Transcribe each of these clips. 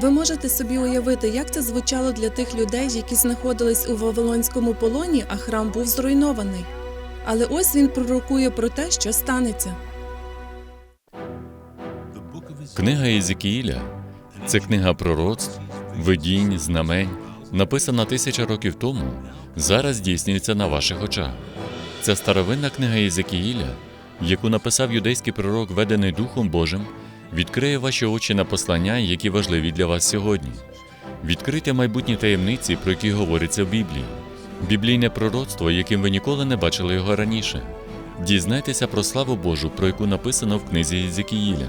Ви можете собі уявити, як це звучало для тих людей, які знаходились у Вавилонському полоні, а храм був зруйнований. Але ось він пророкує про те, що станеться. Книга Єзекіїля це книга пророцтв, видінь, знамень, написана тисяча років тому, зараз здійснюється на ваших очах. Це старовинна книга Єзекіїля, яку написав юдейський пророк, ведений Духом Божим, відкриє ваші очі на послання, які важливі для вас сьогодні. Відкрийте майбутні таємниці, про які говориться в Біблії, біблійне пророцтво, яким ви ніколи не бачили його раніше. Дізнайтеся про славу Божу, про яку написано в книзі Єзекіїля.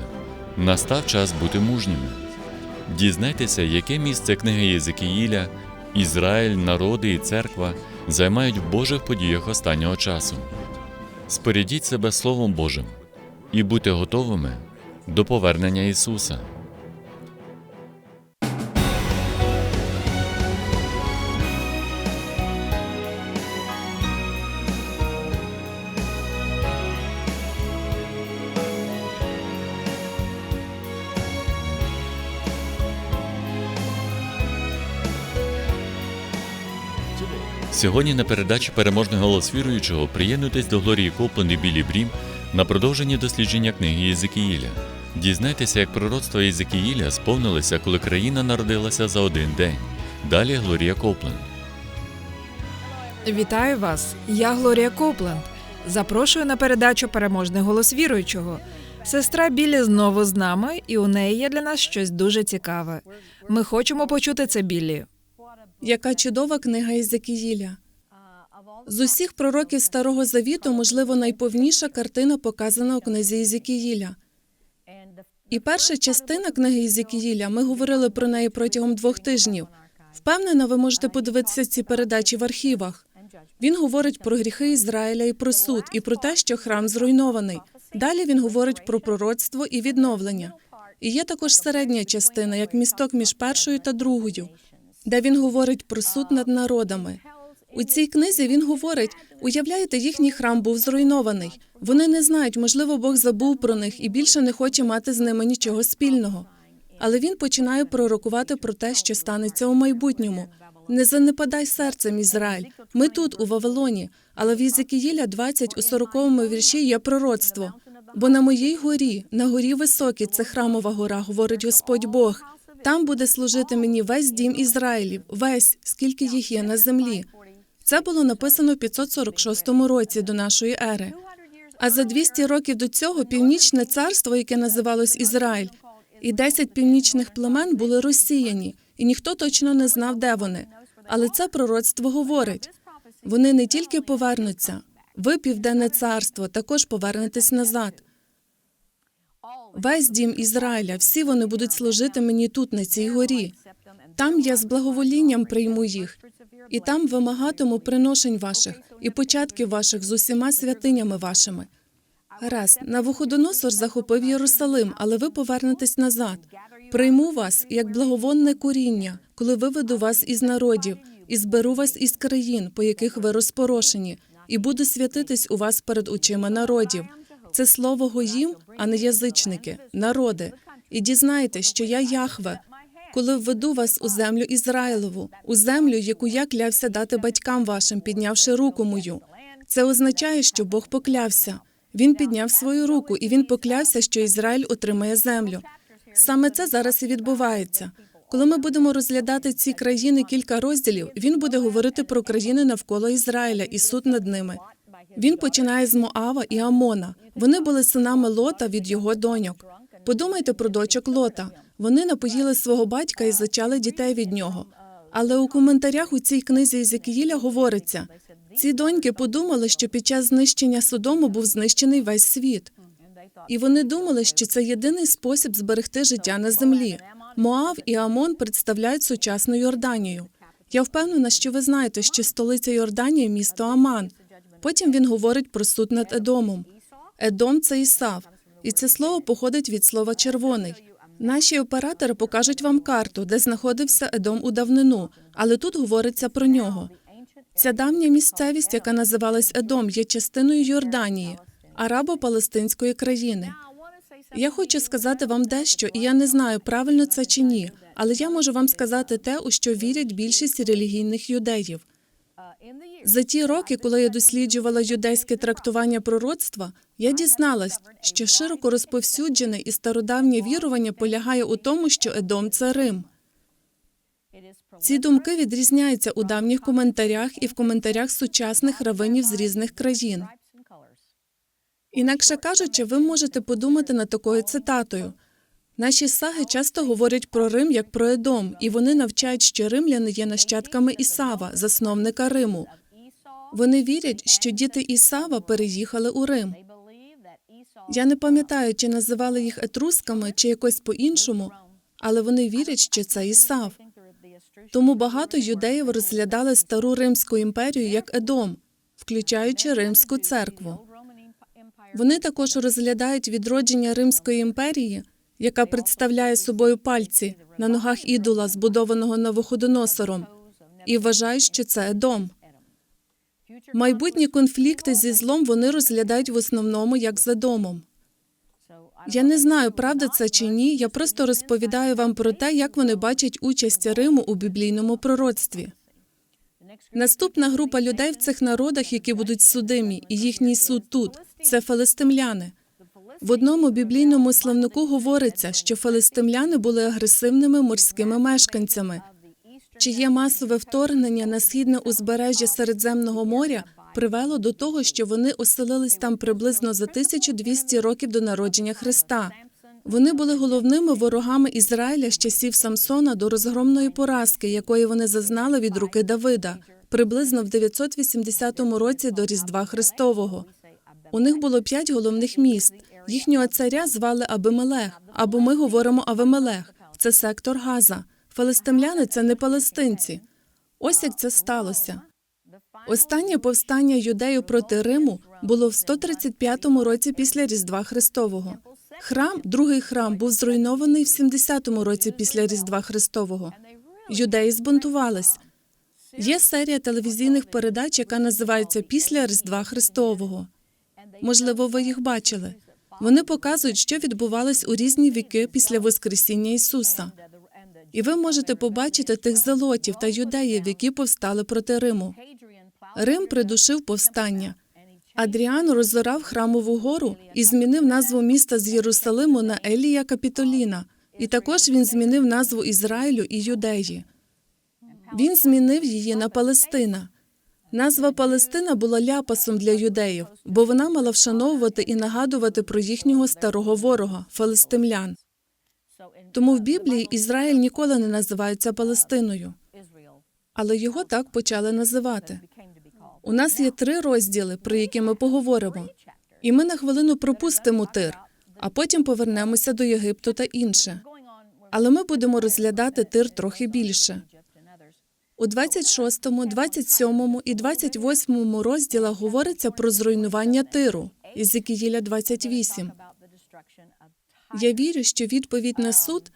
Настав час бути мужніми. Дізнайтеся, яке місце книги Єзекіїля, Ізраїль, народи і церква займають в Божих подіях останнього часу. Спорядіть себе Словом Божим і будьте готовими до повернення Ісуса. Сьогодні на передачі Переможний голос віруючого приєднуйтесь до Глорії Копленд і Білі Брім на продовження дослідження книги Єзекіїля. Дізнайтеся, як пророцтва Єзекіїля сповнилися, коли країна народилася за один день. Далі Глорія Копленд. Вітаю вас! Я Глорія Копленд. Запрошую на передачу Переможний голос віруючого. Сестра Білі знову з нами, і у неї є для нас щось дуже цікаве. Ми хочемо почути це Білі. Яка чудова книга Єзекіїля. З усіх пророків Старого Завіту, можливо, найповніша картина показана у книзі Єзекіїля. І перша частина книги Єзекіїля, ми говорили про неї протягом двох тижнів. Впевнена, ви можете подивитися ці передачі в архівах. Він говорить про гріхи Ізраїля і про суд, і про те, що храм зруйнований. Далі він говорить про пророцтво і відновлення. І є також середня частина, як місток між першою та другою, де він говорить про суд над народами. У цій книзі він говорить: уявляєте, їхній храм був зруйнований. Вони не знають, можливо, Бог забув про них і більше не хоче мати з ними нічого спільного. Але він починає пророкувати про те, що станеться у майбутньому. Не занепадай серцем, Ізраїль. Ми тут, у Вавилоні, але в Єзекіїля 20 у 40 вірші є пророцтво. Бо на моїй горі, на горі високій, це храмова гора, говорить Господь Бог. Там буде служити мені весь дім Ізраїлів, весь, скільки їх є на землі. Це було написано в 546 році до нашої ери. А за 200 років до цього північне царство, яке називалось Ізраїль, і 10 північних племен були розсіяні, і ніхто точно не знав, де вони. Але це пророцтво говорить: вони не тільки повернуться, ви, південне царство, також повернетесь назад. Весь дім Ізраїля, всі вони будуть служити мені тут, на цій горі. Там я з благоволінням прийму їх, і там вимагатиму приношень ваших і початків ваших з усіма святинями вашими. Гаразд, Навуходоносор захопив Єрусалим, але ви повернетесь назад. Прийму вас як благовонне коріння, коли виведу вас із народів, і зберу вас із країн, по яких ви розпорошені, і буду святитись у вас перед очима народів. Це слово гоїм, а не язичники, народи. І дізнайте, що я Яхве, коли введу вас у землю Ізраїлову, у землю, яку я клявся дати батькам вашим, піднявши руку мою. Це означає, що Бог поклявся. Він підняв свою руку, і він поклявся, що Ізраїль отримає землю. Саме це зараз і відбувається. Коли ми будемо розглядати ці країни кілька розділів, він буде говорити про країни навколо Ізраїля і суд над ними. Він починає з Моава і Амона. Вони були синами Лота від його доньок. Подумайте про дочок Лота. Вони напоїли свого батька і зачали дітей від нього. Але у коментарях у цій книзі Єзекіїля говориться: ці доньки подумали, що під час знищення Содому був знищений весь світ. І вони думали, що це єдиний спосіб зберегти життя на землі. Моав і Амон представляють сучасну Йорданію. Я впевнена, що ви знаєте, що столиця Йорданії місто Аман. Потім він говорить про суд над Едомом. Едом це Ісав, і це слово походить від слова червоний. Наші оператори покажуть вам карту, де знаходився Едом у давнину, але тут говориться про нього. Ця давня місцевість, яка називалась Едом, є частиною Йорданії, арабо-палестинської країни. Я хочу сказати вам дещо, і я не знаю, правильно це чи ні, але я можу вам сказати те, у що вірять більшість релігійних юдеїв. За ті роки, коли я досліджувала юдейське трактування пророцтва, я дізналась, що широко розповсюджене і стародавнє вірування полягає у тому, що Едом це Рим. Ці думки відрізняються у давніх коментарях і в коментарях сучасних равинів з різних країн. Інакше кажучи, ви можете подумати над такою цитатою. Наші саги часто говорять про Рим як про Едом, і вони навчають, що римляни є нащадками Ісава, засновника Риму. Вони вірять, що діти Ісава переїхали у Рим. Я не пам'ятаю, чи називали їх етрусками, чи якось по-іншому, але вони вірять, що це Ісав. Тому багато юдеїв розглядали стару Римську імперію як Едом, включаючи Римську церкву. Вони також розглядають відродження Римської імперії, яка представляє собою пальці на ногах ідола, збудованого Навуходоносором, і вважають, що це Едом. Майбутні конфлікти зі злом вони розглядають в основному як з Едомом. Я не знаю, правда це чи ні. Я просто розповідаю вам про те, як вони бачать участь Риму у біблійному пророцтві. Наступна група людей в цих народах, які будуть судимі, і їхній суд тут це филистимляни. В одному біблійному словнику говориться, що филистимляни були агресивними морськими мешканцями, чиє масове вторгнення на східне узбережжя Середземного моря привело до того, що вони оселились там приблизно за 1200 років до народження Христа. Вони були головними ворогами Ізраїля з часів Самсона до розгромної поразки, якої вони зазнали від руки Давида, приблизно в 980 році до Різдва Христового. У них було п'ять головних міст. Їхнього царя звали Абимелех, або ми говоримо Авимелех. Це сектор Газа. Фалестимляни це не палестинці. Ось як це сталося. Останнє повстання юдею проти Риму було в 135 році після Різдва Христового. Храм, другий храм, був зруйнований в 70 році після Різдва Христового. Юдеї збунтувались. Є серія телевізійних передач, яка називається Після Різдва Христового. Можливо, ви їх бачили. Вони показують, що відбувалось у різні віки після Воскресіння Ісуса. І ви можете побачити тих зелотів та юдеїв, які повстали проти Риму. Рим придушив повстання. Адріан розорав храмову гору і змінив назву міста з Єрусалиму на Елія Капітоліна. І також він змінив назву Ізраїлю і Юдеї. Він змінив її на Палестина. Назва Палестина була ляпасом для юдеїв, бо вона мала вшановувати і нагадувати про їхнього старого ворога фалестимлян. Тому в Біблії Ізраїль ніколи не називається Палестиною, але його так почали називати. У нас є три розділи, про які ми поговоримо, і ми на хвилину пропустимо тир, а потім повернемося до Єгипту та інше. Але ми будемо розглядати тир трохи більше. У 26, 27 і 28 розділах говориться про зруйнування тиру Єзекіїля 28. Я вірю, що відповідь на суд,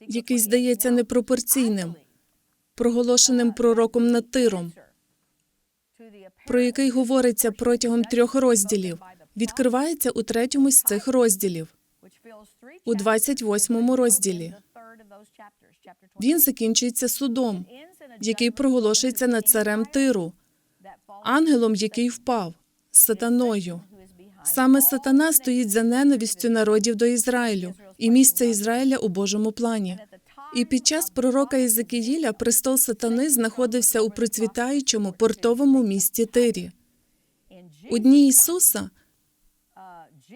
який здається непропорційним, проголошеним пророком над тиром, про який говориться протягом трьох розділів, відкривається у третьому з цих розділів, у 28 розділі. Він закінчується судом, який проголошується над царем тиру, ангелом, який впав, сатаною. Саме сатана стоїть за ненавистю народів до Ізраїлю і місце Ізраїля у Божому плані. І під час пророка Єзекіїля престол сатани знаходився у процвітаючому портовому місті Тирі. У дні Ісуса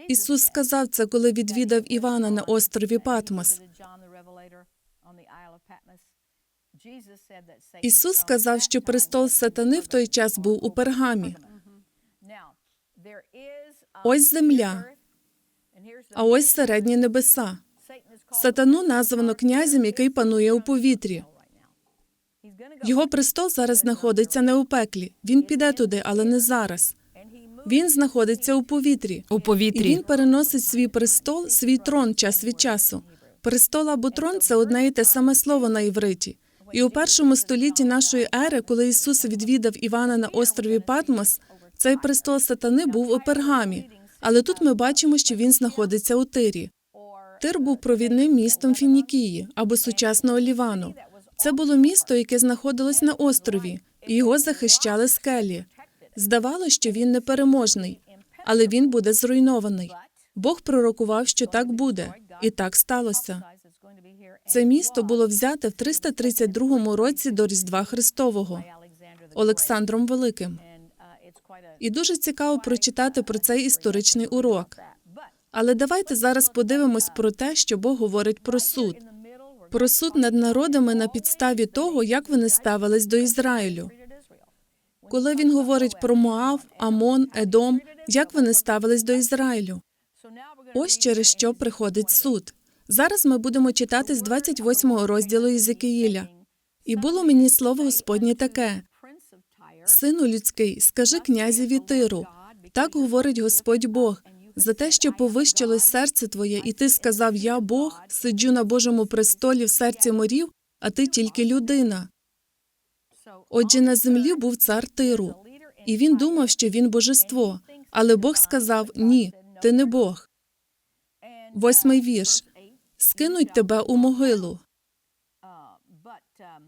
Ісус сказав це, коли відвідав Івана на острові Патмос. Ісус сказав, що престол сатани в той час був у пергамі. Ось земля, а ось середні небеса. Сатану названо князем, який панує у повітрі. Його престол зараз знаходиться не у пеклі. Він піде туди, але не зараз. Він знаходиться у повітрі. У І повітрі. він переносить свій престол, свій трон час від часу. Престол або трон це одне і те саме слово на івриті. І у першому столітті нашої ери, коли Ісус відвідав Івана на острові Патмос, цей престол сатани був у пергамі. Але тут ми бачимо, що він знаходиться у Тирі. Тир був провідним містом Фінікії або сучасного Лівану. Це було місто, яке знаходилось на острові, і його захищали скелі. Здавалося, що він непереможний, але він буде зруйнований. Бог пророкував, що так буде, і так сталося. Це місто було взяте в 332 році до Різдва Христового Олександром Великим. І дуже цікаво прочитати про цей історичний урок. Але давайте зараз подивимось про те, що Бог говорить про суд. Про суд над народами на підставі того, як вони ставились до Ізраїлю. Коли він говорить про Моав, Амон, Едом, як вони ставились до Ізраїлю. Ось через що приходить суд. Зараз ми будемо читати з 28 розділу Єзекиїля. І було мені слово Господнє таке: Сину людський, скажи князеві Тиру, так говорить Господь Бог, за те, що повищилось серце твоє, і ти сказав: Я Бог, сиджу на Божому престолі в серці морів, а ти тільки людина. Отже, на землі був цар Тиру, і він думав, що він божество. Але Бог сказав: Ні, ти не Бог. Восьмий вірш. Скинуть тебе у могилу.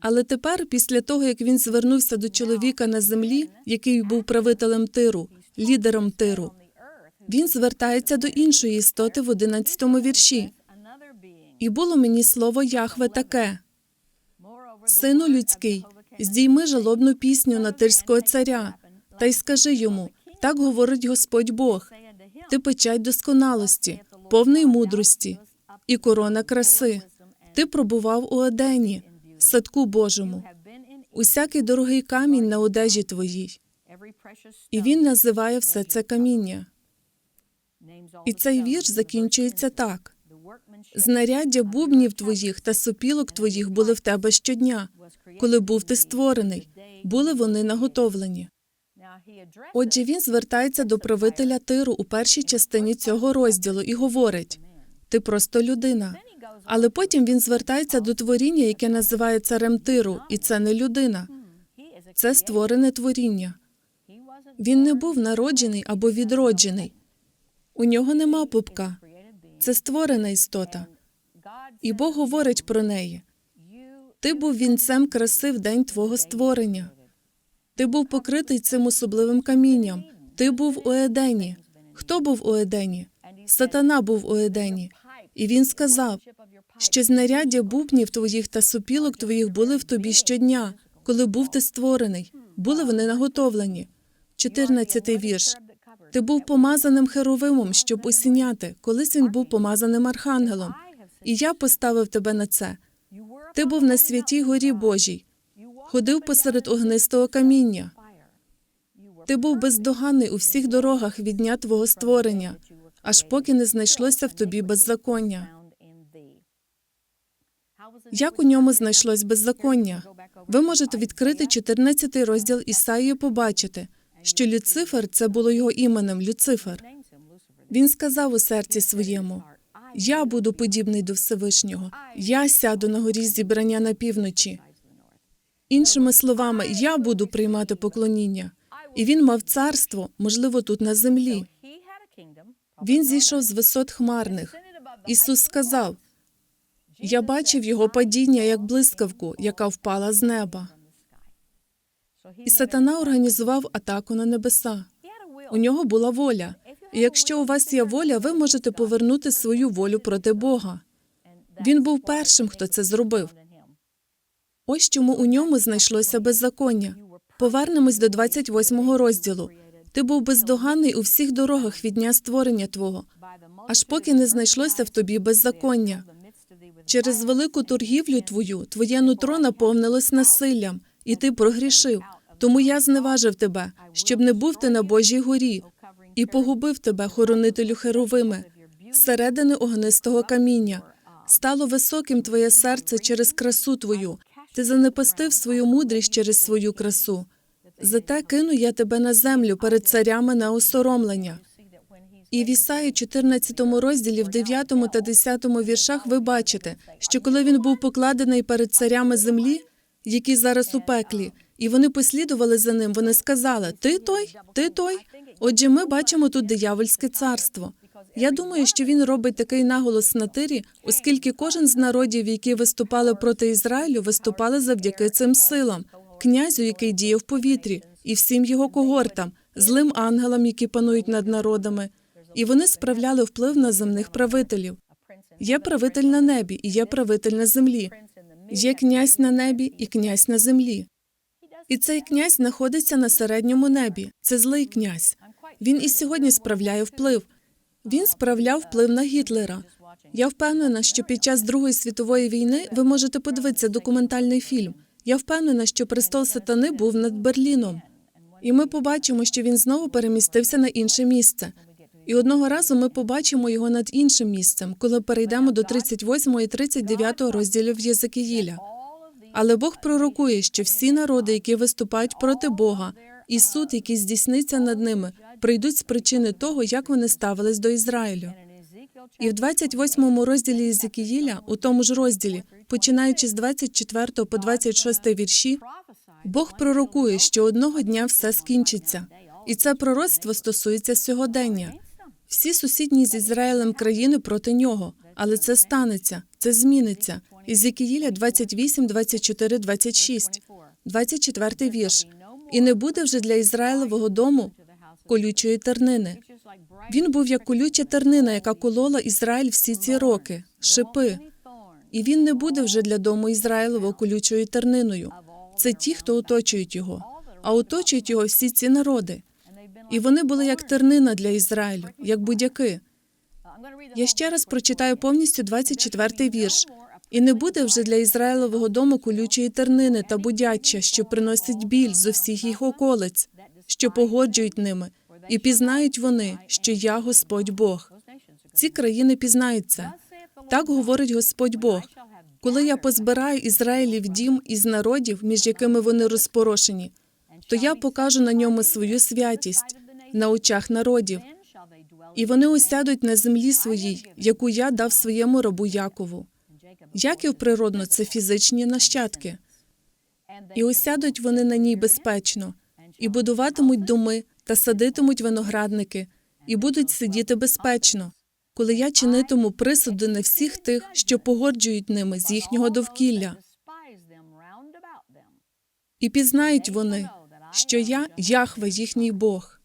Але тепер, після того, як він звернувся до чоловіка на землі, який був правителем Тиру, лідером Тиру, він звертається до іншої істоти в одинадцятому вірші. І було мені слово Яхве таке: Сину людський, здійми жалобну пісню на тирського царя, та й скажи йому: так говорить Господь Бог, ти печать досконалості, повної мудрості і корона краси. Ти пробував у Едені, садку Божому, усякий дорогий камінь на одежі твоїй. І він називає все це каміння. І цей вірш закінчується так: знаряддя бубнів твоїх та сопілок твоїх були в тебе щодня, коли був ти створений, були вони наготовлені. Отже, він звертається до правителя Тиру у першій частині цього розділу і говорить: ти просто людина. Але потім він звертається до творіння, яке називає царем Тиру, і це не людина, це створене творіння. Він не був народжений або відроджений. У нього нема пупка. Це створена істота. І Бог говорить про неї. Ти був вінцем краси в день твого створення. Ти був покритий цим особливим камінням. Ти був у Едені. Хто був у Едені? Сатана був у Едені. І він сказав, що знаряддя бубнів твоїх та сопілок твоїх були в тобі щодня, коли був ти створений. Були вони наготовлені. 14-й вірш. Ти був помазаним херовимом, щоб осіняти. Колись він був помазаним архангелом. І я поставив тебе на це. Ти був на святій горі Божій, ходив посеред огнистого каміння. Ти був бездоганний у всіх дорогах від дня твого створення, аж поки не знайшлося в тобі беззаконня. Як у ньому знайшлось беззаконня? Ви можете відкрити 14 розділ Ісаїї побачити, що Люцифер це було його іменем Люцифер. Він сказав у серці своєму: Я буду подібний до Всевишнього, я сяду на горі зібрання на півночі. Іншими словами, я буду приймати поклоніння. І він мав царство, можливо, тут на землі. Він зійшов з висот хмарних. Ісус сказав: Я бачив його падіння як блискавку, яка впала з неба. І сатана організував атаку на небеса. У нього була воля. І якщо у вас є воля, ви можете повернути свою волю проти Бога. Він був першим, хто це зробив. Ось чому у ньому знайшлося беззаконня. Повернемось до 28 розділу. Ти був бездоганний у всіх дорогах від дня створення твого, аж поки не знайшлося в тобі беззаконня. Через велику торгівлю твою твоє нутро наповнилось насиллям, і ти прогрішив. Тому я зневажив тебе, щоб не був ти на Божій горі, і погубив тебе, хоронителю херовими, зсередини огнистого каміння. Стало високим твоє серце через красу твою. Ти занепастив свою мудрість через свою красу. Зате кину я тебе на землю перед царями на осоромлення. І в Ісаї 14 розділі, в 9 та 10 віршах ви бачите, що коли він був покладений перед царями землі, які зараз у пеклі, І вони послідували за ним. Вони сказали: Ти той, ти той. Отже, ми бачимо тут диявольське царство. Я думаю, що він робить такий наголос на тирі, оскільки кожен з народів, які виступали проти Ізраїлю, виступали завдяки цим силам, князю, який діє в повітрі, і всім його когортам, злим ангелам, які панують над народами, і вони справляли вплив на земних правителів. Є правитель на небі і є правитель на землі. Є князь на небі і князь на землі. І цей князь знаходиться на середньому небі. Це злий князь. Він і сьогодні справляє вплив. Він справляв вплив на Гітлера. Я впевнена, що під час Другої світової війни ви можете подивитися документальний фільм. Я впевнена, що престол сатани був над Берліном. І ми побачимо, що він знову перемістився на інше місце. І одного разу ми побачимо його над іншим місцем, коли перейдемо до 38 і 39 розділів Єзекіїля. Але Бог пророкує, що всі народи, які виступають проти Бога, і суд, який здійсниться над ними, прийдуть з причини того, як вони ставились до Ізраїлю. І в 28 розділі Єзекіїля, у тому ж розділі, починаючи з 24 по 26 вірші, Бог пророкує, що одного дня все скінчиться, і це пророцтво стосується сьогодення. Всі сусідні з Ізраїлем країни проти нього, але це станеться, це зміниться. Ізекіїля 28, 24, 26, 24 вірш. І не буде вже для Ізраїлевого дому колючої тернини. Він був як колюча тернина, яка колола Ізраїль всі ці роки, шипи. І він не буде вже для дому Ізраїлево колючою терниною. Це ті, хто оточують його, а оточують його всі ці народи. І вони були як тернина для Ізраїлю, як будяки. Я ще раз прочитаю повністю 24-й вірш. І не буде вже для Ізраїлового дому колючої тернини та будяча, що приносить біль з усіх їх околиць, що погоджують ними, і пізнають вони, що я Господь Бог. Ці країни пізнають це. Так говорить Господь Бог. Коли я позбираю Ізраїлів дім із народів, між якими вони розпорошені, то я покажу на ньому свою святість на очах народів, і вони осядуть на землі своїй, яку я дав своєму рабу Якову. Яків природно це фізичні нащадки, і осядуть вони на ній безпечно, і будуватимуть доми та садитимуть виноградники, і будуть сидіти безпечно, коли я чинитиму присуди на всіх тих, що погоджують ними з їхнього довкілля. І пізнають вони, що я Яхве, їхній Бог.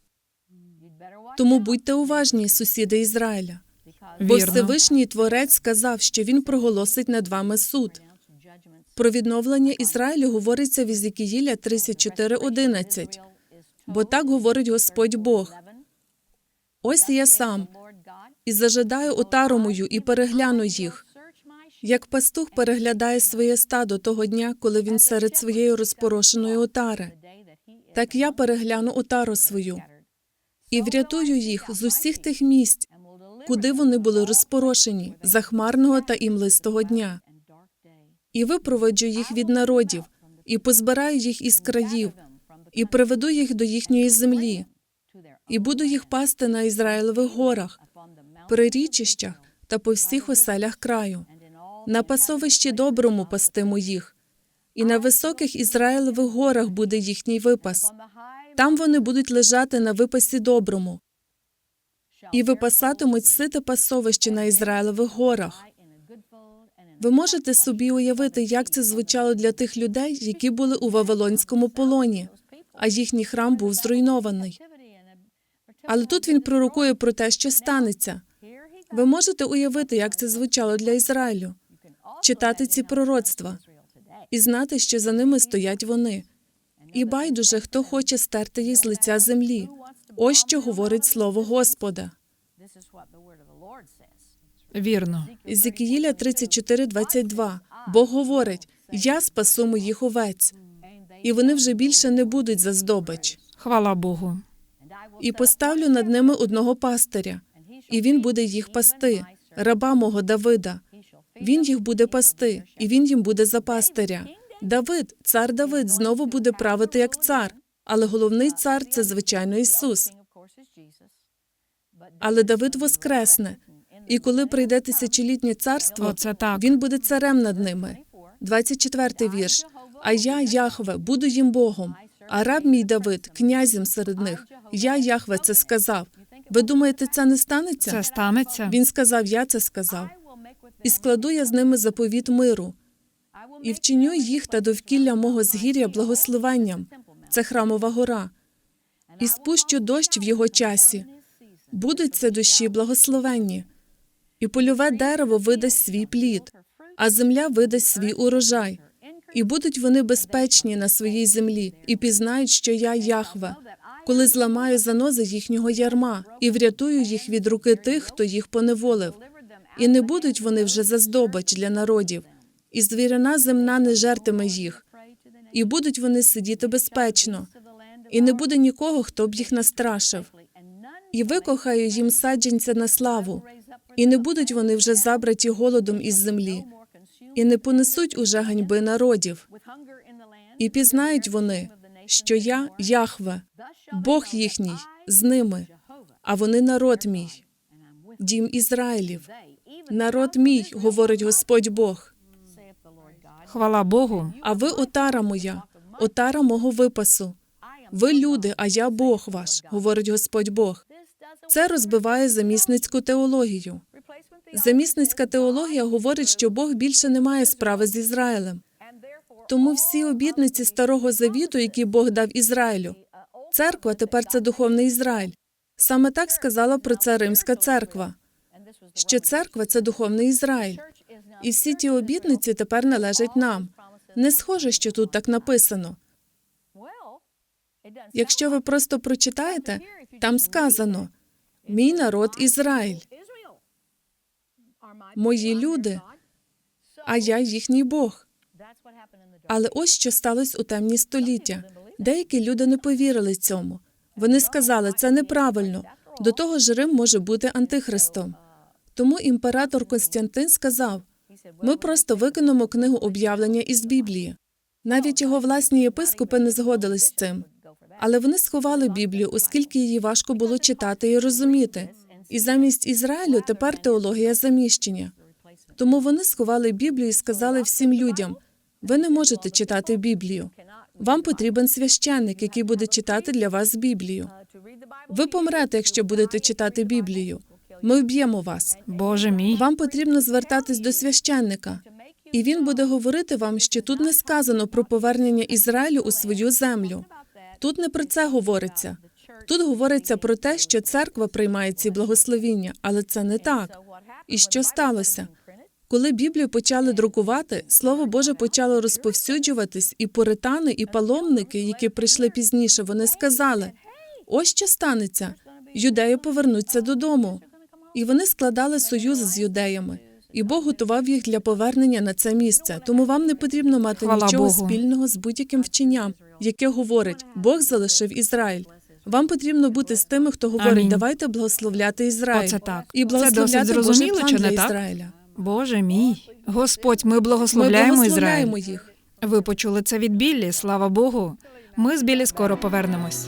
Тому будьте уважні, сусіди Ізраїля. Бо Всевишній Творець сказав, що він проголосить над вами суд. Про відновлення Ізраїлю говориться в Ізекіїля 34.11. Бо так говорить Господь Бог. Ось я сам і зажидаю отару мою і перегляну їх, як пастух переглядає своє стадо того дня, коли він серед своєї розпорошеної отари. Так я перегляну отару свою і врятую їх з усіх тих місць, куди вони були розпорошені за хмарного та імлистого дня. І випроводжу їх від народів, і позбираю їх із країв, і приведу їх до їхньої землі, і буду їх пасти на Ізраїлевих горах, при річищах та по всіх оселях краю. На пасовищі доброму пастиму їх, і на високих Ізраїлевих горах буде їхній випас. Там вони будуть лежати на випасі доброму, і випасатимуть сите пасовище на Ізраїлевих горах. Ви можете собі уявити, як це звучало для тих людей, які були у Вавилонському полоні, а їхній храм був зруйнований. Але тут він пророкує про те, що станеться. Ви можете уявити, як це звучало для Ізраїлю, читати ці пророцтва і знати, що за ними стоять вони. І байдуже, хто хоче стерти їх з лиця землі. Ось що говорить слово Господа. Вірно. Ізекіїля 34.22. Бог говорить: Я спасу моїх овець, і вони вже більше не будуть за здобич. Хвала Богу. І поставлю над ними одного пастиря, і він буде їх пасти, раба мого Давида. Він їх буде пасти, і він їм буде за пастиря. Давид, цар Давид, знову буде правити як цар, але головний цар це звичайно Ісус. Але Давид воскресне, і коли прийде тисячолітнє царство, Оце так. він буде царем над ними. 24 вірш. А я, Яхве, буду їм Богом, а раб мій Давид князем серед них. Я, Яхве, це сказав. Ви думаєте, це не станеться? Це станеться. Він сказав, я це сказав. І складу я з ними заповіт миру, і вчиню їх та довкілля мого згір'я благословенням. Це храмова гора. І спущу дощ в його часі. Будуть це дощі благословенні. І польове дерево видасть свій плід, а земля видасть свій урожай. І будуть вони безпечні на своїй землі, і пізнають, що я Яхве, коли зламаю занози їхнього ярма і врятую їх від руки тих, хто їх поневолив. І не будуть вони вже за здобач для народів, і звірина земна не жертиме їх, і будуть вони сидіти безпечно, і не буде нікого, хто б їх настрашив. І викохаю їм саджанця на славу, і не будуть вони вже забраті голодом із землі, і не понесуть уже ганьби народів. І пізнають вони, що я Яхве, Бог їхній, з ними, а вони народ мій, дім Ізраїлів. Народ мій, говорить Господь Бог. Хвала Богу. А ви отара моя, отара мого випасу. Ви люди, а я Бог ваш, говорить Господь Бог. Це розбиває замісницьку теологію. Замісницька теологія говорить, що Бог більше не має справи з Ізраїлем. Тому всі обітниці старого завіту, які Бог дав Ізраїлю, церква тепер це духовний Ізраїль. Саме так сказала про це Римська церква, що церква це духовний Ізраїль. І всі ті обітниці тепер належать нам. Не схоже, що тут так написано. Якщо ви просто прочитаєте, там сказано Мій народ Ізраїль, мої люди, а я їхній Бог. Але ось що сталося у темні століття. Деякі люди не повірили цьому. Вони сказали, це неправильно. До того ж, Рим може бути антихристом. Тому імператор Константин сказав: ми просто викинемо книгу об'явлення із Біблії. Навіть його власні єпископи не згодились з цим. Але вони сховали Біблію, оскільки її важко було читати і розуміти. І замість Ізраїлю тепер теологія заміщення. Тому вони сховали Біблію і сказали всім людям: ви не можете читати Біблію. Вам потрібен священник, який буде читати для вас Біблію. Ви помрете, якщо будете читати Біблію. Ми вб'ємо вас. Боже мій. Вам потрібно звертатись до священника, і він буде говорити вам, що тут не сказано про повернення Ізраїлю у свою землю. Тут не про це говориться. Тут говориться про те, що церква приймає ці благословіння, але це не так. І що сталося? Коли Біблію почали друкувати, Слово Боже почало розповсюджуватись, і пуритани, і паломники, які прийшли пізніше, вони сказали: ось що станеться. Юдеї повернуться додому. І вони складали союз з юдеями. І Бог готував їх для повернення на це місце. Тому вам не потрібно мати Хвала нічого Богу. спільного з будь-яким вченням, яке говорить, Бог залишив Ізраїль. Вам потрібно бути з тими, хто говорить, Амінь. давайте благословляти Ізраїль. Оце так. І Це благословляти досить Божий зрозуміло, план чи для не так? Ізраїля. Боже мій. Господь, ми Ми благословляємо Ізраїль. благословляємо їх. Ви почули це від Біллі, слава Богу. Ми з Біллі скоро повернемось.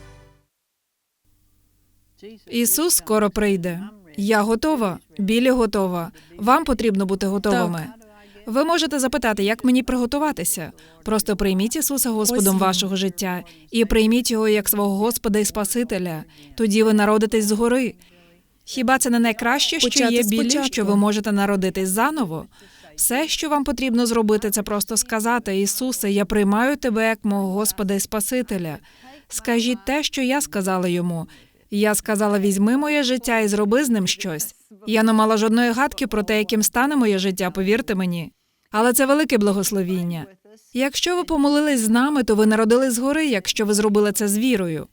Ісус скоро прийде. Я готова, білі готова. Вам потрібно бути готовими. Ви можете запитати, як мені приготуватися. Просто прийміть Ісуса Господом вашого життя і прийміть його як свого Господа і Спасителя. Тоді ви народитесь згори. Хіба це не найкраще, що Почати є білі, спочатку. що ви можете народитись заново? Все, що вам потрібно зробити, це просто сказати: Ісусе, я приймаю тебе як мого Господа і Спасителя. Скажіть те, що я сказала йому. Я сказала: візьми моє життя і зроби з ним щось. Я не мала жодної гадки про те, яким стане моє життя, повірте мені. Але це велике благословіння. Якщо ви помолились з нами, то ви народились згори, якщо ви зробили це з вірою.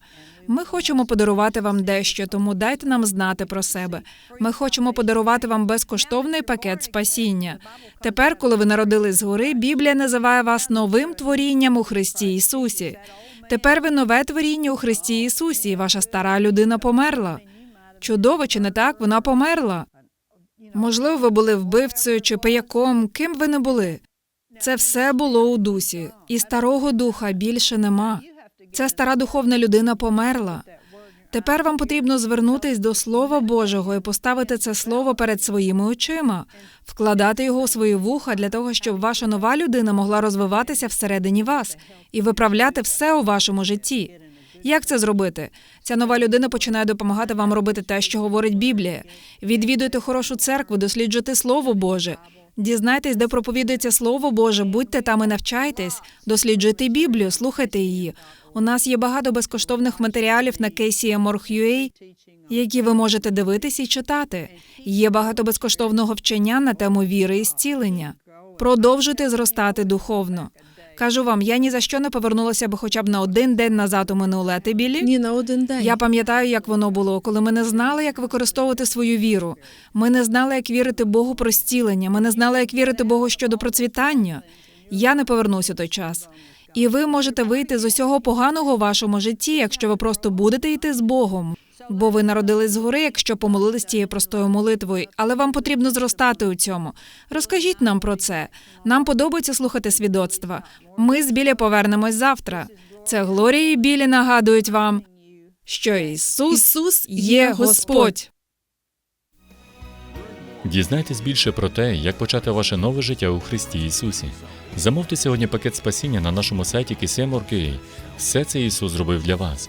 Ми хочемо подарувати вам дещо, тому дайте нам знати про себе. Ми хочемо подарувати вам безкоштовний пакет спасіння. Тепер, коли ви народились згори, Біблія називає вас новим творінням у Христі Ісусі. Тепер ви нове творіння у Христі Ісусі, і ваша стара людина померла. Чудово, чи не так? Вона померла. Можливо, ви були вбивцею чи пияком, ким ви не були. Це все було у дусі, і старого духа більше нема. Ця стара духовна людина померла. Тепер вам потрібно звернутись до Слова Божого і поставити це слово перед своїми очима, вкладати його у свої вуха для того, щоб ваша нова людина могла розвиватися всередині вас і виправляти все у вашому житті. Як це зробити? Ця нова людина починає допомагати вам робити те, що говорить Біблія. Відвідуйте хорошу церкву, досліджуйте Слово Боже. Дізнайтесь, де проповідується Слово Боже, будьте там і навчайтесь, досліджуйте Біблію, слухайте її. У нас є багато безкоштовних матеріалів на KCM.org.ua, які ви можете дивитись і читати. Є багато безкоштовного вчення на тему віри і зцілення. Продовжуйте зростати духовно. Кажу вам, я ні за що не повернулася би хоча б на один день назад у минуле. Ти білі? Ні на один день. Я пам'ятаю, як воно було, коли ми не знали, як використовувати свою віру. Ми не знали, як вірити Богу про зцілення. Ми не знали, як вірити Богу щодо процвітання. Я не повернусь у той час. І ви можете вийти з усього поганого в вашому житті, якщо ви просто будете йти з Богом. Бо ви народились згори, якщо помолились тією простою молитвою, але вам потрібно зростати у цьому. Розкажіть нам про це. Нам подобається слухати свідоцтва. Ми з Білі повернемось завтра. Це Глорія і Білі нагадують вам, що Ісус, Ісус є Господь. Дізнайтесь більше про те, як почати ваше нове життя у Христі Ісусі. Замовте сьогодні пакет спасіння на нашому сайті KCM.org.ua. Все це Ісус зробив для вас.